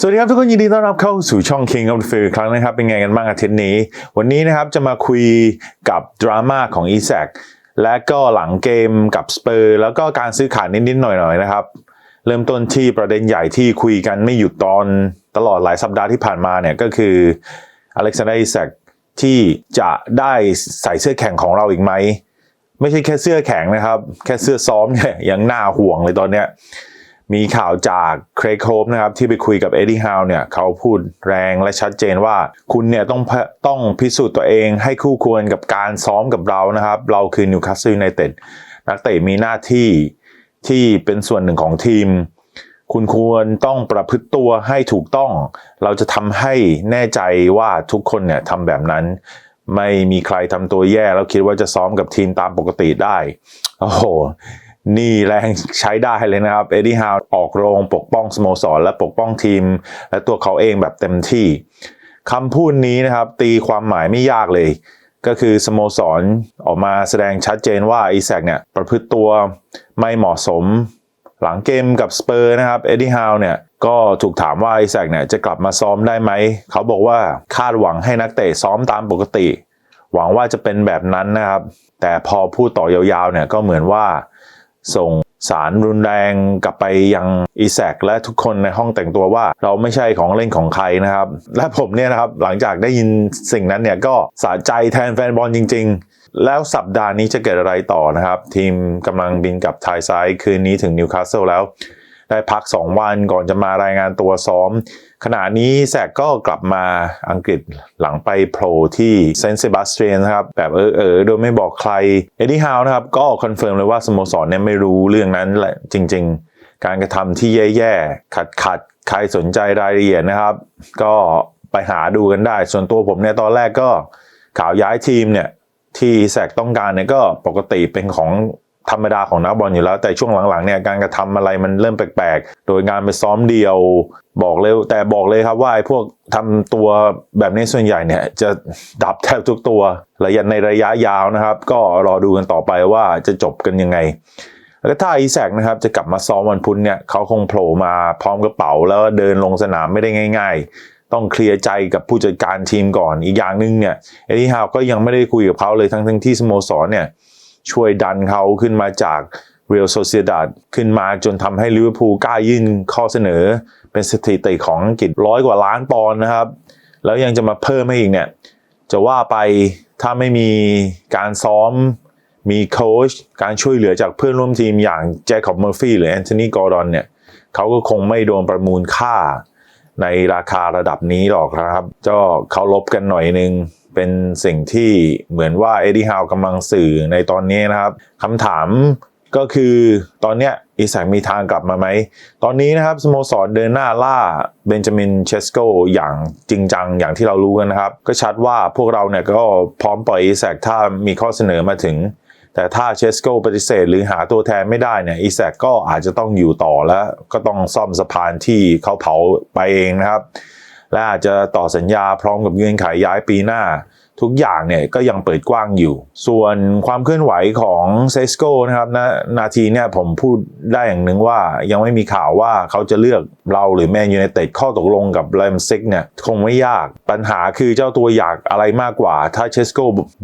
สวัสดีครับทุกคนยินดีต้อนรับเข้าสู่ช่อง King of the Field อีกครั้งนะครับ เป็นไงกันบ้างอาทิตย์นี้ วันนี้นะครับจะมาคุยกับดราม่าของอีแซกและก็หลังเกมกับสเปอร์แล้วก็การซื้อขายนิดๆหน่อยๆนะครับ เริ่มต้นที่ประเด็นใหญ่ที่คุยกันไม่หยุดตอนตลอดหลายสัปดาห์ที่ผ่านมาเนี่ยก็คืออเล็กซานเดอร์อีแซกที่จะได้ใส่เสื้อแข่งของเราอีกไหม ไม่ใช่แค่เสื้อแข็งนะครับ แค่เสื้อซ้อมเนี่ยยังน่าห่วงเลยตอนเนี้ย มีข่าวจากเครกโฮปนะครับที่ไปคุยกับเอ็ดดี้ฮาวเนี่ยเขาพูดแรงและชัดเจนว่าคุณเนี่ยต้องต้องพิสูจน์ตัวเองให้คู่ควรกับการซ้อมกับเรานะครับ เราคือนิวคาสเซิลยูไนเต็ดนักเตะมีหน้าที่ที่เป็นส่วนหนึ่งของทีม คุณควรต้องประพฤติตัวให้ถูกต้อง เราจะทำให้แน่ใจว่าทุกคนเนี่ยทำแบบนั้น ไม่มีใครทำตัวแย่แล้วคิดว่าจะซ้อมกับทีมตามปกติได้โอ้โห นี่แรงใช้ได้เลยนะครับ เอ็ดดี้ฮาวออกโรงปกป้องสโมสร และปกป้องทีม และตัวเขาเองแบบเต็มที่คำพูดนี้นะครับตีความหมายไม่ยากเลย ก็คือสโมสรออกมาแสดงชัดเจนว่าอีแซกเนี่ยประพฤติตัวไม่เหมาะสม หลังเกมกับสเปอร์นะครับเอ็ดดี้ฮาวเนี่ยก็ถูกถามว่าไอแซกเนี่ยจะกลับมาซ้อมได้ไหม เขาบอกว่าคาดหวังให้นักเตะซ้อมตามปกติ หวังว่าจะเป็นแบบนั้นนะครับ แต่พอพูดต่อยาวๆเนี่ยก็เหมือนว่า ส่งสารรุนแรงกลับไปยังอีแซกและทุกคนในห้องแต่งตัวว่าเราไม่ใช่ของเล่นของใครนะครับ และผมเนี่ยนะครับหลังจากได้ยินสิ่งนั้นเนี่ยก็สะใจแทนแฟนบอลจริง ๆ แล้วสัปดาห์นี้จะเกิดอะไรต่อนะครับ ทีมกำลังบินกลับไทยซ้ายคืนนี้ถึงนิวคาสเซิลแล้ว ได้พัก 2 วันก่อนจะมารายงานตัวซ้อม ขณะนี้แซกก็กลับมาอังกฤษหลังไปโผล่ที่เซนต์เซบาสเตียนนะครับ แบบเออเออโดยไม่บอกใคร เอ็ดดี้ฮาวนะครับ ก็คอนเฟิร์มเลยว่าสโมสรเนี่ยไม่รู้เรื่องนั้นแหละจริง ๆ การกระทำที่แย่ๆขัดขัดๆ ใครสนใจรายละเอียดนะครับ ก็ไปหาดูกันได้ ส่วนตัวผมเนี่ยตอนแรกก็ข่าวย้ายทีมเนี่ยที่แซกต้องการเนี่ยก็ปกติเป็นของ ธรรมดาของนักบอลอยู่แล้ว แต่ช่วงหลังๆเนี่ยการกระทำอะไรมันเริ่มแปลกๆ โดยงานไปซ้อมเดียว บอกเลยแต่บอกเลยครับว่าไอ้พวกทำตัวแบบนี้ส่วนใหญ่เนี่ยจะดับแทบทุกตัวระยะในระยะยาวนะครับ ก็รอดูกันต่อไปว่าจะจบกันยังไงแล้วถ้าอีแซกนะครับจะกลับมาซ้อมวันพุธเนี่ยเขาคงโผล่มาพร้อมกระเป๋าแล้วเดินลงสนามไม่ได้ง่าย ๆ ต้องเคลียร์ใจกับผู้จัดการทีมก่อนอีกอย่างหนึ่งเนี่ยเอ็ดดี้ฮาวก็ยังไม่ได้คุยกับเขาเลยทั้งทั้งที่สโมสรเนี่ย ช่วยดันเขาขึ้นมาจากเรียลโซเซียดาดขึ้นมาจนทำให้ลิเวอร์พูลกล้ายื่นข้อเสนอ เป็นสถิติของอังกฤษร้อยกว่าล้านปอนด์นะครับ แล้วยังจะมาเพิ่มให้อีกเนี่ย จะว่าไปถ้าไม่มีการซ้อมมีโค้ชการช่วยเหลือจากเพื่อนร่วมทีมอย่างแจ็คอบเมอร์ฟี่หรือแอนโทนีกอร์ดอนเนี่ยเขาก็คงไม่โดนประมูลค่าในราคาระดับนี้หรอกครับก็เคารพกันหน่อยนึง เป็นสิ่งที่เหมือนว่าเอ็ดดี้ฮาวกำลังสื่อในตอนนี้นะครับคำถามก็คือตอนเนี้ยอีแซกมีทางกลับมาไหม ตอนนี้นะครับสโมสรเดินหน้าล่าเบนจามินเชสโกอย่างจริงจังอย่างที่เรารู้กันนะครับ ก็ชัดว่าพวกเราเนี่ยก็พร้อมปล่อยอีแซกถ้ามีข้อเสนอมาถึง แต่ถ้าเชสโกปฏิเสธหรือหาตัวแทนไม่ได้เนี่ยอีแซกก็อาจจะต้องอยู่ต่อแล้วก็ต้องซ่อมสะพานที่เขาเผาไปเองนะครับ และอาจจะต่อสัญญาพร้อมกับเงื่อนไขย้ายปีหน้า ทุกอย่างเนี่ยก็ยังเปิดกว้างอยู่ ส่วนความเคลื่อนไหวของเซสโกนะครับณนาทีเนี่ยผมพูดได้อย่างหนึ่งว่ายังไม่มีข่าวว่าเขาจะเลือกเราหรือแมนยูไนเต็ดข้อตกลงกับแรมซิกเนี่ยคงไม่ยากปัญหาคือเจ้าตัวอยากอะไรมากกว่า ถ้าเชสโก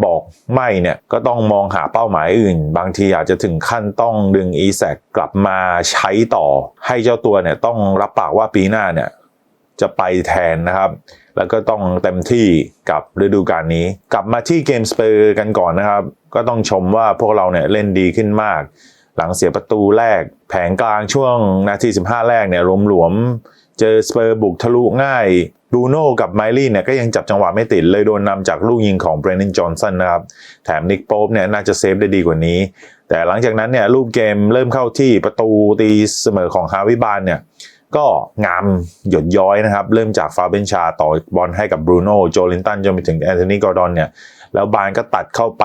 บอกไม่เนี่ยก็ต้องมองหาเป้าหมายอื่น บางทีอาจจะถึงขั้นต้องดึงอีแซกกลับมาใช้ต่อ ให้เจ้าตัวเนี่ยต้องรับปากว่าปีหน้าเนี่ย จะไปแทนนะครับ แล้วก็ต้องเต็มที่กับฤดูกาลนี้ กลับมาที่เกมสเปอร์กันก่อนนะครับ ก็ต้องชมว่าพวกเราเนี่ยเล่นดีขึ้นมาก หลังเสียประตูแรก แผงกลางช่วงนาที 15 แรกเนี่ยหลวมๆเจอสเปอร์บุกทะลุง่ายบูโน่กับไมลี่เนี่ยก็ยังจับจังหวะไม่ติด เลยโดนนำจากลูกยิงของเบรน n นจอห์นสันนะครับ แถมนิกโป๊ปเนี่ยน่าจะเซฟได้ดีกว่านี้ แต่หลังจากนั้นเนี่ยรูปเกมเริ่มเข้าที่ประตูตีเสมอของฮาวิบานเนี่ย ก็งามหยดย้อยนะครับ เริ่มจากฟาเบนชาต่อบอลให้กับบรูโน่โจลินตันจนไปถึงแอนโทนีกอร์ดอนเนี่ย แล้วบานก็ตัดเข้าไป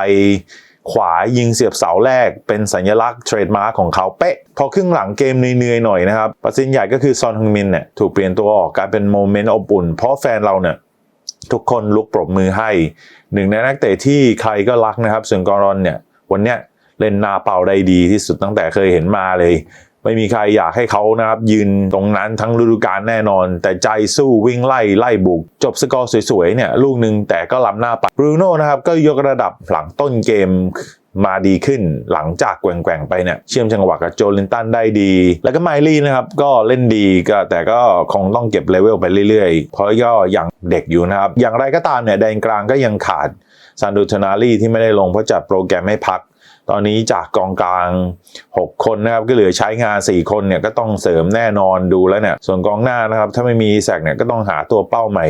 ขวายิงเสียบเสาแรกเป็นสัญลักษณ์เทรดมาร์คของเขาเป๊ะ พอครึ่งหลังเกมเหนื่อยๆหน่อยนะครับปร์เซ็นใหญ่ก็คือซอนฮึงมินเนี่ยถูกเปลี่ยนตัวออกกลายเป็นโมเมนต์อบอุ่น เพราะแฟนเราเนี่ยทุกคนลุกปรบมือให้ หนึ่งในนักเตะที่ใครก็รักนะครับส่วนกอรอนเนี่ยวันเนี้ยเล่นหนาเป่าได้ดีที่สุดตั้งแต่เคยเห็นมาเลย ไม่มีใครอยากให้เขานะครับยืนตรงนั้นทั้งฤดูกาลแน่นอน แต่ใจสู้วิ่งไล่ไล่บุก จบสกอร์สวยๆเนี่ยลูกหนึ่งแต่ก็ล้ำหน้าไปบรูโน่นะครับก็ยกระดับหลังต้นเกมมาดีขึ้นหลังจากแกว่งๆไปเนี่ยเชื่อมจังหวะกับโจลินตันได้ดี แล้วก็ไมลี่นะครับก็เล่นดีก็แต่ก็คงต้องเก็บเลเวลไปเรื่อยๆ เพราะก็ยังเด็กอยู่นะครับ อย่างไรก็ตามเนี่ยแดนกลางก็ยังขาดซันดูเทนารีที่ไม่ได้ลงเพราะจัดโปรแกรมให้พัก ตอนนี้จากกองกลาง 6 คนนะครับก็เหลือใช้งาน 4 คนเนี่ยก็ต้องเสริมแน่นอนดูแล้วเนี่ยส่วนกองหน้านะครับถ้าไม่มีแซกเนี่ยก็ต้องหาตัวเป้าใหม่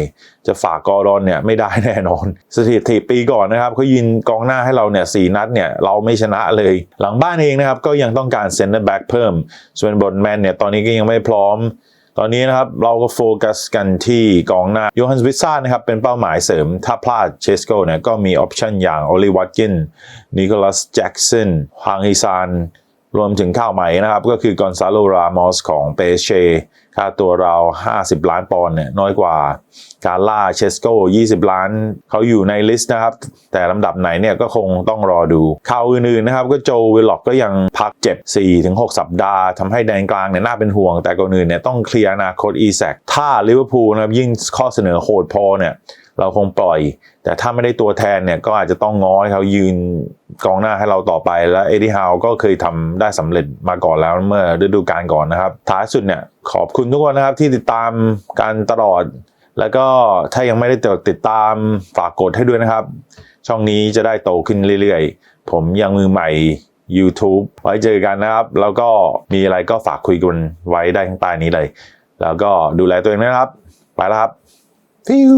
จะฝากกอรอนเนี่ยไม่ได้แน่นอน สถิติปีก่อนนะครับเขายิงกองหน้าให้เราเนี่ยสนัดเนี่ยเราไม่ชนะเลย หลังบ้านเองนะครับก็ยังต้องการเซนเตอร์แบ็กเพิ่มส่วนบอลแมนเนี่ยตอนนี้ก็ยังไม่พร้อม ตอนนี้นะครับเราก็โฟกัสกันที่กองหน้าโยฮันสวิซ่านะครับเป็นเป้าหมายเสริม ถ้าพลาดเชสโกเนี่ยก็มีออปชันอย่างโอลิวัตกินนิโคลัสแจ็กสันฮังฮิซาน รวมถึงข้าวใหม่นะครับ ก็คือกอนซาโลรามอสของเปเชค่าตัวเรา 50 ล้านปอนด์เนี่ยน้อยกว่าการล่าเชสโก20 ล้านเขาอยู่ในลิสต์นะครับ แต่ลำดับไหนเนี่ยก็คงต้องรอดู ข่าวอื่นๆนะครับ ก็โจวิลล็อกก็ยังพักเจ็บ 4-6 สัปดาห์ทำให้แดนกลางเนี่ยน่าเป็นห่วง แต่ก่อนอื่นเนี่ยต้องเคลียร์อนาคตอีแซกถ้าลิเวอร์พูลนะครับยิ่งข้อเสนอโหดพอเนี่ย เราคงปล่อย แต่ถ้าไม่ได้ตัวแทนเนี่ยก็อาจจะต้องง้อให้เขายืนกองหน้าให้เราต่อไปแล้วเอ็ดดี้ฮาวก็เคยทำได้สำเร็จมาก่อนแล้วเมื่อฤดูกาลก่อนนะครับ ท้ายสุดเนี่ยขอบคุณทุกคนนะครับที่ติดตามการตลอด แล้วก็ถ้ายังไม่ได้ติดตามฝากกดให้ด้วยนะครับ ช่องนี้จะได้โตขึ้นเรื่อยๆ ผมยังมือใหม่ YouTube ไว้เจอกันนะครับ แล้วก็มีอะไรก็ฝากคุยกันไว้ได้ข้างใต้นี้เลย แล้วก็ดูแลตัวเองนะครับ ไปแล้วครับฟิว